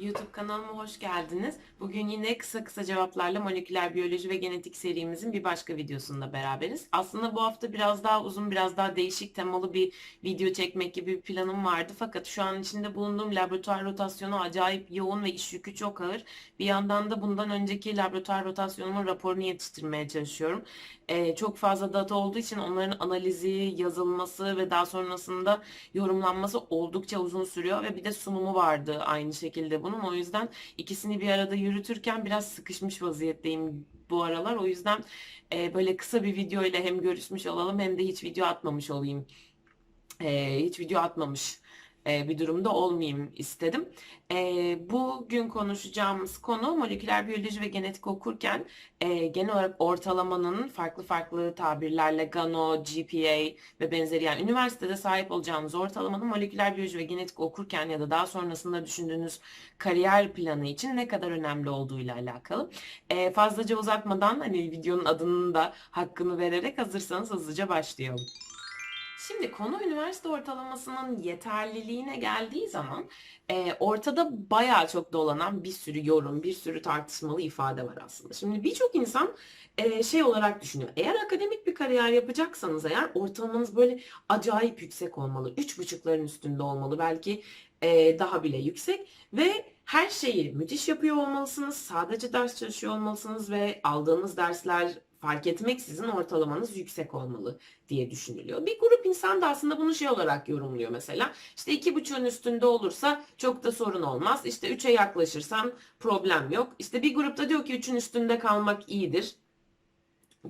YouTube kanalıma hoş geldiniz. Bugün yine kısa kısa cevaplarla moleküler biyoloji ve genetik serimizin bir başka videosunda beraberiz. Aslında bu hafta biraz daha uzun, biraz daha değişik temalı bir video çekmek gibi bir planım vardı. Fakat şu an içinde bulunduğum laboratuvar rotasyonu acayip yoğun ve iş yükü çok ağır. Bir yandan da bundan önceki laboratuvar rotasyonumun raporunu yetiştirmeye çalışıyorum. Ee, çok fazla data olduğu için onların analizi, yazılması ve daha sonrasında yorumlanması oldukça uzun sürüyor ve bir de sunumu vardı aynı şekilde bunun. O yüzden ikisini bir arada yürütürken biraz sıkışmış vaziyetteyim bu aralar. O yüzden e, böyle kısa bir video ile hem görüşmüş olalım hem de hiç video atmamış olayım. E, hiç video atmamış e, bir durumda olmayayım istedim. E, bugün konuşacağımız konu moleküler biyoloji ve genetik okurken e, genel olarak ortalamanın farklı farklı tabirlerle GANO, GPA ve benzeri yani üniversitede sahip olacağınız ortalamanın moleküler biyoloji ve genetik okurken ya da daha sonrasında düşündüğünüz kariyer planı için ne kadar önemli olduğuyla alakalı. Fazlaca uzatmadan hani videonun adının da hakkını vererek hazırsanız hızlıca başlayalım. Şimdi konu üniversite ortalamasının yeterliliğine geldiği zaman e, ortada bayağı çok dolanan bir sürü yorum, bir sürü tartışmalı ifade var aslında. Şimdi birçok insan e, şey olarak düşünüyor. Eğer akademik bir kariyer yapacaksanız eğer ortalamanız böyle acayip yüksek olmalı. Üç buçukların üstünde olmalı. Belki e, daha bile yüksek ve her şeyi müthiş yapıyor olmalısınız. Sadece ders çalışıyor olmalısınız ve aldığınız dersler fark etmeksizin ortalamanız yüksek olmalı diye düşünülüyor. Bir grup insan da aslında bunu şey olarak yorumluyor mesela. İşte iki buçuğun üstünde olursa çok da sorun olmaz. İşte üçe yaklaşırsan problem yok. İşte bir grupta diyor ki üçün üstünde kalmak iyidir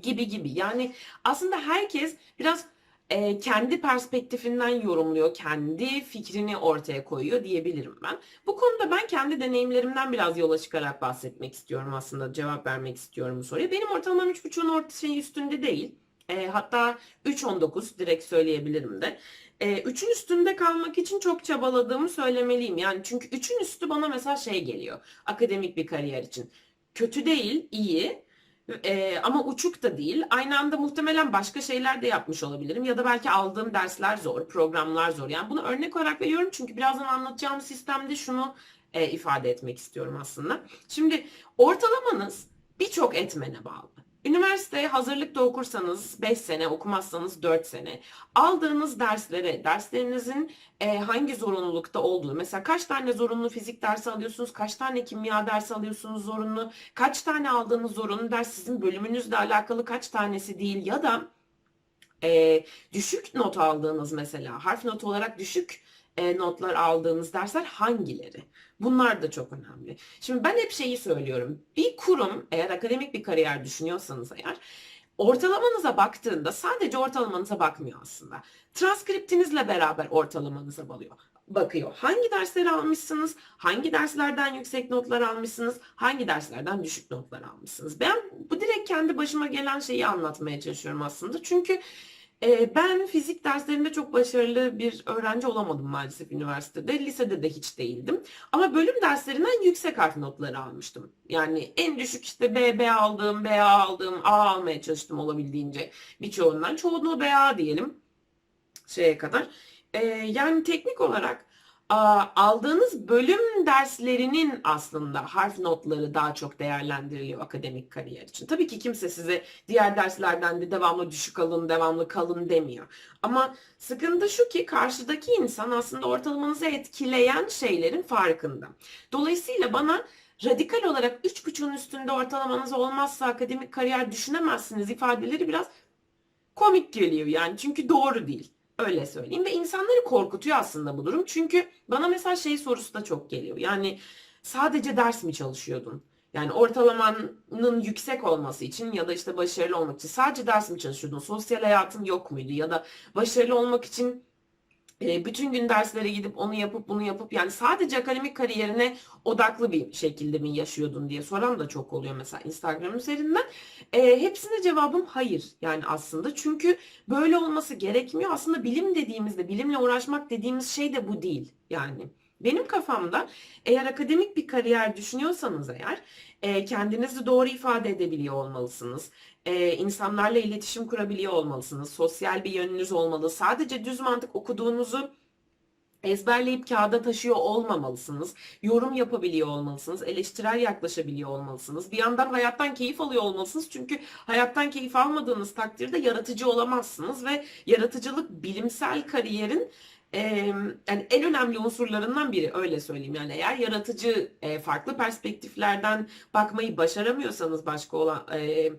gibi gibi. Yani aslında herkes biraz e, kendi perspektifinden yorumluyor, kendi fikrini ortaya koyuyor diyebilirim ben. Bu konuda ben kendi deneyimlerimden biraz yola çıkarak bahsetmek istiyorum aslında, cevap vermek istiyorum bu soruya. Benim ortalamam 3.5'un orta şey üstünde değil. E, hatta 3.19 direkt söyleyebilirim de. E, 3'ün üstünde kalmak için çok çabaladığımı söylemeliyim. Yani çünkü 3'ün üstü bana mesela şey geliyor. Akademik bir kariyer için. Kötü değil, iyi. Ee, ama uçuk da değil. Aynı anda muhtemelen başka şeyler de yapmış olabilirim. Ya da belki aldığım dersler zor, programlar zor. Yani bunu örnek olarak veriyorum çünkü birazdan anlatacağım sistemde şunu e, ifade etmek istiyorum aslında. Şimdi ortalamanız birçok etmene bağlı. Üniversiteye hazırlıkta okursanız 5 sene, okumazsanız 4 sene. Aldığınız derslere, derslerinizin e, hangi zorunlulukta olduğu, mesela kaç tane zorunlu fizik dersi alıyorsunuz, kaç tane kimya dersi alıyorsunuz zorunlu, kaç tane aldığınız zorunlu ders sizin bölümünüzle alakalı kaç tanesi değil ya da e, düşük not aldığınız mesela, harf not olarak düşük e, notlar aldığınız dersler hangileri? Bunlar da çok önemli. Şimdi ben hep şeyi söylüyorum. Bir kurum eğer akademik bir kariyer düşünüyorsanız eğer ortalamanıza baktığında sadece ortalamanıza bakmıyor aslında. Transkriptinizle beraber ortalamanıza balıyor bakıyor. Hangi dersleri almışsınız? Hangi derslerden yüksek notlar almışsınız? Hangi derslerden düşük notlar almışsınız? Ben bu direkt kendi başıma gelen şeyi anlatmaya çalışıyorum aslında. Çünkü ben fizik derslerinde çok başarılı bir öğrenci olamadım maalesef üniversitede. Lisede de hiç değildim. Ama bölüm derslerinden yüksek harf notları almıştım. Yani en düşük işte B, B aldım, B aldım, A almaya çalıştım olabildiğince birçoğundan. Çoğunluğu BA diyelim şeye kadar. Yani teknik olarak aldığınız bölüm derslerinin aslında harf notları daha çok değerlendiriliyor akademik kariyer için. Tabii ki kimse size diğer derslerden de devamlı düşük alın, devamlı kalın demiyor. Ama sıkıntı şu ki karşıdaki insan aslında ortalamanızı etkileyen şeylerin farkında. Dolayısıyla bana radikal olarak 3.5'un üstünde ortalamanız olmazsa akademik kariyer düşünemezsiniz ifadeleri biraz komik geliyor yani çünkü doğru değil. Öyle söyleyeyim ve insanları korkutuyor aslında bu durum. Çünkü bana mesela şey sorusu da çok geliyor. Yani sadece ders mi çalışıyordun? Yani ortalamanın yüksek olması için ya da işte başarılı olmak için sadece ders mi çalışıyordun? Sosyal hayatın yok muydu? Ya da başarılı olmak için e, bütün gün derslere gidip onu yapıp bunu yapıp yani sadece akademik kariyerine odaklı bir şekilde mi yaşıyordun diye soran da çok oluyor mesela Instagram üzerinden. E, hepsine cevabım hayır yani aslında çünkü böyle olması gerekmiyor. Aslında bilim dediğimizde bilimle uğraşmak dediğimiz şey de bu değil yani. Benim kafamda eğer akademik bir kariyer düşünüyorsanız eğer e, kendinizi doğru ifade edebiliyor olmalısınız. E, insanlarla iletişim kurabiliyor olmalısınız. Sosyal bir yönünüz olmalı. Sadece düz mantık okuduğunuzu ezberleyip kağıda taşıyor olmamalısınız. Yorum yapabiliyor olmalısınız. Eleştirel yaklaşabiliyor olmalısınız. Bir yandan hayattan keyif alıyor olmalısınız. Çünkü hayattan keyif almadığınız takdirde yaratıcı olamazsınız ve yaratıcılık bilimsel kariyerin e, yani en önemli unsurlarından biri öyle söyleyeyim. Yani eğer yaratıcı e, farklı perspektiflerden bakmayı başaramıyorsanız başka olan e,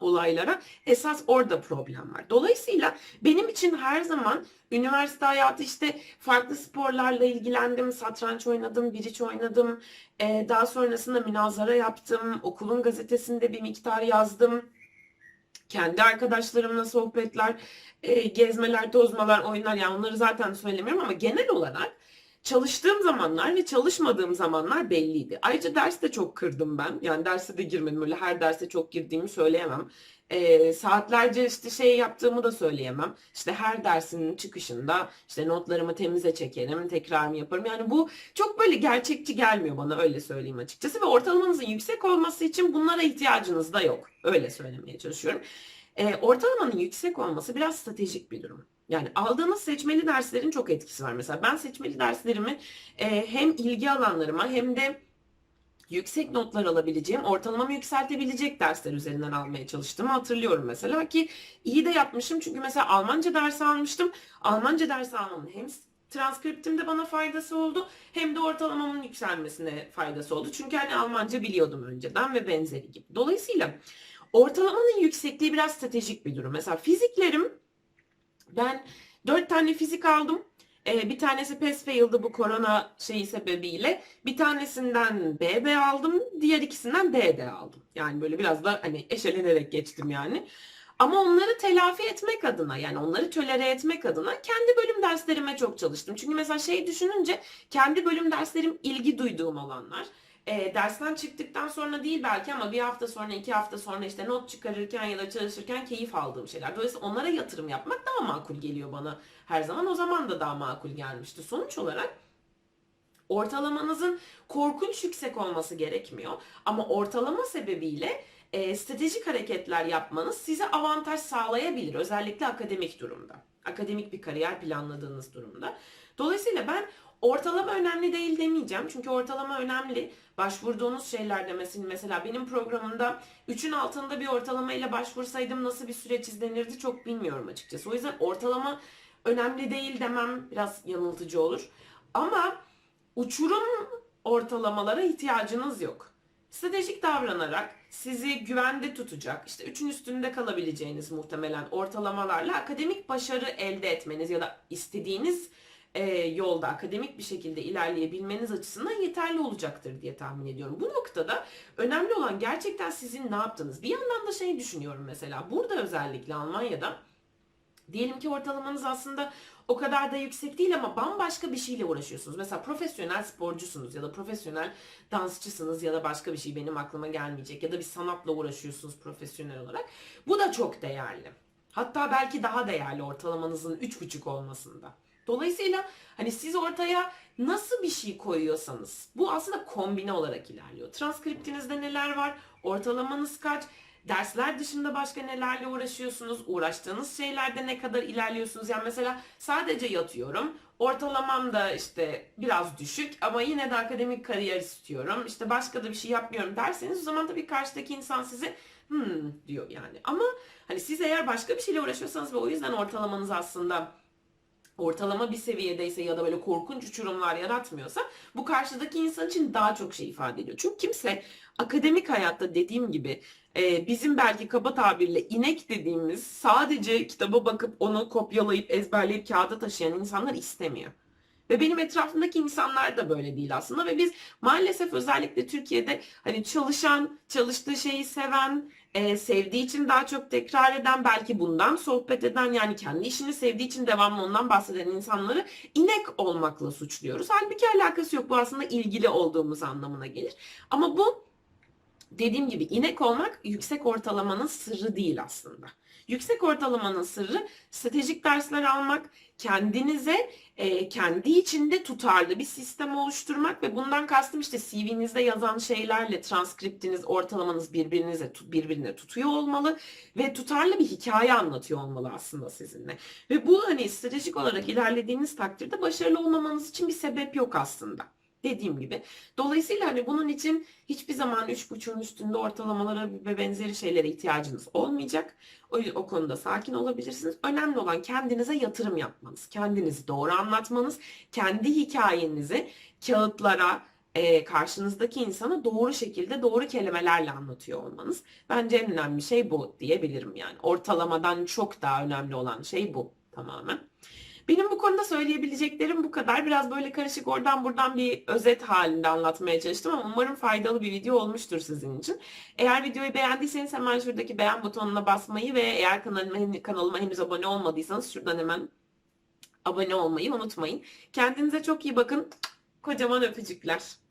olaylara esas orada problem var. Dolayısıyla benim için her zaman üniversite hayatı işte farklı sporlarla ilgilendim, satranç oynadım, biriç oynadım. Ee, daha sonrasında münazara yaptım, okulun gazetesinde bir miktar yazdım. Kendi arkadaşlarımla sohbetler, e, gezmeler, tozmalar, oyunlar yani onları zaten söylemiyorum ama genel olarak çalıştığım zamanlar ve çalışmadığım zamanlar belliydi. Ayrıca ders de çok kırdım ben. Yani derse de girmedim. Öyle her derse çok girdiğimi söyleyemem. Ee, saatlerce işte şey yaptığımı da söyleyemem. İşte her dersinin çıkışında işte notlarımı temize çekerim, tekrarımı yaparım. Yani bu çok böyle gerçekçi gelmiyor bana öyle söyleyeyim açıkçası. Ve ortalamanızın yüksek olması için bunlara ihtiyacınız da yok. Öyle söylemeye çalışıyorum. Ee, ortalamanın yüksek olması biraz stratejik bir durum. Yani aldığınız seçmeli derslerin çok etkisi var. Mesela ben seçmeli derslerimi e, hem ilgi alanlarıma hem de yüksek notlar alabileceğim, ortalamamı yükseltebilecek dersler üzerinden almaya çalıştığımı hatırlıyorum mesela ki iyi de yapmışım çünkü mesela Almanca dersi almıştım. Almanca dersi almamın hem transkriptimde bana faydası oldu hem de ortalamamın yükselmesine faydası oldu. Çünkü hani Almanca biliyordum önceden ve benzeri gibi. Dolayısıyla ortalamanın yüksekliği biraz stratejik bir durum. Mesela fiziklerim ben dört tane fizik aldım. Ee, bir tanesi PES fail'dı bu korona şeyi sebebiyle. Bir tanesinden BB aldım. Diğer ikisinden DD aldım. Yani böyle biraz da hani eşelenerek geçtim yani. Ama onları telafi etmek adına yani onları tölere etmek adına kendi bölüm derslerime çok çalıştım. Çünkü mesela şey düşününce kendi bölüm derslerim ilgi duyduğum alanlar e, dersten çıktıktan sonra değil belki ama bir hafta sonra iki hafta sonra işte not çıkarırken ya da çalışırken keyif aldığım şeyler. Dolayısıyla onlara yatırım yapmak daha makul geliyor bana her zaman. O zaman da daha makul gelmişti. Sonuç olarak ortalamanızın korkunç yüksek olması gerekmiyor. Ama ortalama sebebiyle e, stratejik hareketler yapmanız size avantaj sağlayabilir. Özellikle akademik durumda. Akademik bir kariyer planladığınız durumda. Dolayısıyla ben ortalama önemli değil demeyeceğim. Çünkü ortalama önemli. Başvurduğunuz şeylerde mesela, mesela benim programımda 3'ün altında bir ortalama ile başvursaydım nasıl bir süreç izlenirdi çok bilmiyorum açıkçası. O yüzden ortalama önemli değil demem biraz yanıltıcı olur. Ama uçurum ortalamalara ihtiyacınız yok. Stratejik davranarak sizi güvende tutacak, işte üçün üstünde kalabileceğiniz muhtemelen ortalamalarla akademik başarı elde etmeniz ya da istediğiniz e, yolda akademik bir şekilde ilerleyebilmeniz açısından yeterli olacaktır diye tahmin ediyorum. Bu noktada önemli olan gerçekten sizin ne yaptığınız. Bir yandan da şey düşünüyorum mesela burada özellikle Almanya'da diyelim ki ortalamanız aslında o kadar da yüksek değil ama bambaşka bir şeyle uğraşıyorsunuz. Mesela profesyonel sporcusunuz ya da profesyonel dansçısınız ya da başka bir şey benim aklıma gelmeyecek ya da bir sanatla uğraşıyorsunuz profesyonel olarak. Bu da çok değerli. Hatta belki daha değerli ortalamanızın 3,5 olmasında. Dolayısıyla hani siz ortaya nasıl bir şey koyuyorsanız bu aslında kombine olarak ilerliyor. Transkriptinizde neler var? Ortalamanız kaç? Dersler dışında başka nelerle uğraşıyorsunuz? Uğraştığınız şeylerde ne kadar ilerliyorsunuz? Yani mesela sadece yatıyorum. Ortalamam da işte biraz düşük ama yine de akademik kariyer istiyorum. İşte başka da bir şey yapmıyorum derseniz o zaman tabii karşıdaki insan size hmm diyor yani. Ama hani siz eğer başka bir şeyle uğraşıyorsanız ve o yüzden ortalamanız aslında ortalama bir seviyedeyse ya da böyle korkunç uçurumlar yaratmıyorsa bu karşıdaki insan için daha çok şey ifade ediyor. Çünkü kimse akademik hayatta dediğim gibi e, bizim belki kaba tabirle inek dediğimiz sadece kitaba bakıp onu kopyalayıp ezberleyip kağıda taşıyan insanlar istemiyor. Ve benim etrafımdaki insanlar da böyle değil aslında ve biz maalesef özellikle Türkiye'de hani çalışan, çalıştığı şeyi seven, e, sevdiği için daha çok tekrar eden, belki bundan sohbet eden yani kendi işini sevdiği için devamlı ondan bahseden insanları inek olmakla suçluyoruz. Halbuki alakası yok. Bu aslında ilgili olduğumuz anlamına gelir. Ama bu dediğim gibi inek olmak yüksek ortalamanın sırrı değil aslında. Yüksek ortalamanın sırrı stratejik dersler almak, kendinize e, kendi içinde tutarlı bir sistem oluşturmak ve bundan kastım işte CV'nizde yazan şeylerle transkriptiniz, ortalamanız birbirinize birbirine tutuyor olmalı ve tutarlı bir hikaye anlatıyor olmalı aslında sizinle. Ve bu hani stratejik olarak ilerlediğiniz takdirde başarılı olmamanız için bir sebep yok aslında. Dediğim gibi. Dolayısıyla hani bunun için hiçbir zaman 3.5'un üstünde ortalamalara ve benzeri şeylere ihtiyacınız olmayacak. O, o konuda sakin olabilirsiniz. Önemli olan kendinize yatırım yapmanız, kendinizi doğru anlatmanız, kendi hikayenizi kağıtlara, e, karşınızdaki insana doğru şekilde doğru kelimelerle anlatıyor olmanız. Bence en önemli şey bu diyebilirim yani. Ortalamadan çok daha önemli olan şey bu tamamen. Benim bu konuda söyleyebileceklerim bu kadar. Biraz böyle karışık oradan buradan bir özet halinde anlatmaya çalıştım ama umarım faydalı bir video olmuştur sizin için. Eğer videoyu beğendiyseniz hemen şuradaki beğen butonuna basmayı ve eğer kanalıma, kanalıma henüz abone olmadıysanız şuradan hemen abone olmayı unutmayın. Kendinize çok iyi bakın. Kocaman öpücükler.